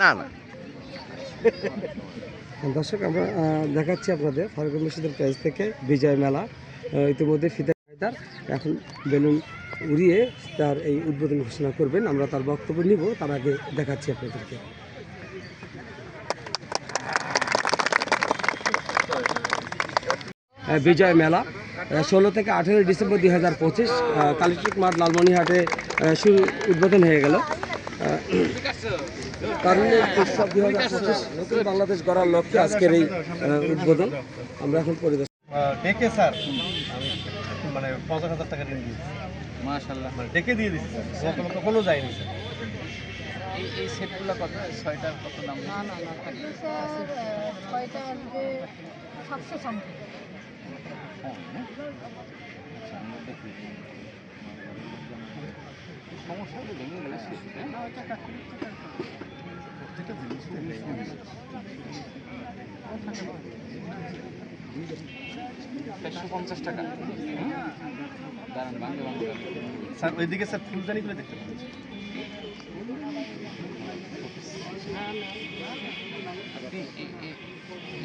না না। দর্শক, আমরা দেখাচ্ছি আপনাদের ফারুক মসজিদের পেজ থেকে বিজয় মেলা। ইতিমধ্যে ফিতে হায়দার এখন বেলুন উড়িয়ে তার এই উদ্বোধন ঘোষণা করবেন। আমরা তার বক্তব্য নিব, তার আগে দেখাচ্ছি আপনাদেরকে। বিজয় মেলা ষোলো থেকে আঠেরোই ডিসেম্বর দুই হাজার পঁচিশ কালেক্ট্রিক মাঠ লালমনিহাটে শুরু, উদ্বোধন হয়ে গেল। তারুণ্যের উৎসব দুই হাজার পঁচিশ নতুন বাংলাদেশ গড়ার লক্ষ্যে আজকের এই উদ্বোধন আমরা এখন পরিদর্শন ডেকে স্যার আমি মানে পঞ্চাশ হাজার টাকা ঋণ দিয়েছি। মাশাল্লাহ মানে ডেকে দিয়ে দিচ্ছি স্যার। কখনো যায়নি স্যার। এই এই সেটগুলো কত? ছয়টার কত দাম না না না স্যার ছয়টা আসবে সাতশো সামথিং। সমস্যা হলে ভেঙে গেলে হ্যাঁ? চারশো পঞ্চাশ টাকা। দাঁড়ান বাংলা বাংলা স্যার ওইদিকে স্যার ফুলদানিগুলো দেখতে পাচ্ছি।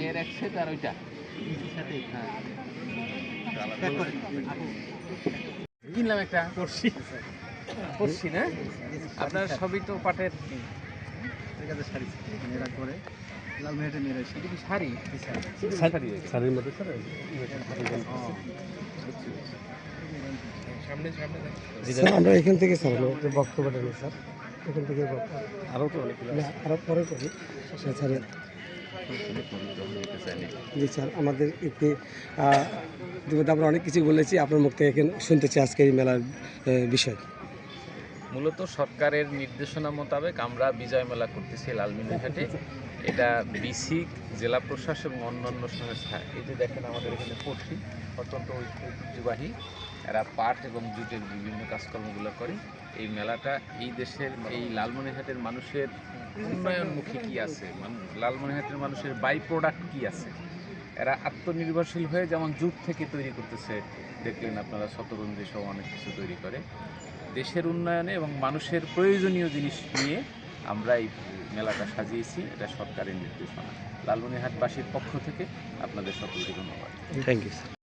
এর এক সেট আর ওইটা। হ্যাঁ। কিনলাম একটা। করছি। করছি না। আপনার সবই তো পাটের শাড়ি মেয়েরা করে লাল মেয়েটা মেয়েরা এটা কি শাড়ি? শাড়ি। শাড়ির মধ্যে স্যার স্যার আমরা এখান থেকে স্যার বক্তব্যটা নিই স্যার এখান থেকে আরও তো অনেক আরও পরে করি। স্যার স্যার জি স্যার আমাদের একটি ইতিমধ্যে আমরা অনেক কিছু বলেছি আপনার মুখ থেকে এখানে শুনতে চাই আজকে এই মেলার বিষয়। মূলত সরকারের নির্দেশনা মোতাবেক আমরা বিজয় মেলা করতেছি লালমিনহাটে এটা বিসিক জেলা প্রশাসন এবং অন্যান্য সংস্থা। এই যে দেখেন আমাদের এখানে পড়ছি অত্যন্ত ঐতিহ্যবাহী। এরা পাট এবং জুটের বিভিন্ন কাজকর্মগুলো করে। এই মেলাটা এই দেশের, এই লালমনিরহাটের মানুষের উন্নয়নমুখী কি আছে? মান- লালমনিরহাটের মানুষের বাই প্রোডাক্ট কি আছে? এরা আত্মনির্ভরশীল হয়ে যেমন জুট থেকে তৈরি করতেছে, দেখলেন আপনারা, শতরঞ্জি সহ অনেক কিছু তৈরি করে। দেশের উন্নয়নে এবং মানুষের প্রয়োজনীয় জিনিস নিয়ে আমরা এই মেলাটা সাজিয়েছি, এটা সরকারের নির্দেশনা। লালমনিরহাটবাসীর পক্ষ থেকে আপনাদের সকলকে ধন্যবাদ। Thank you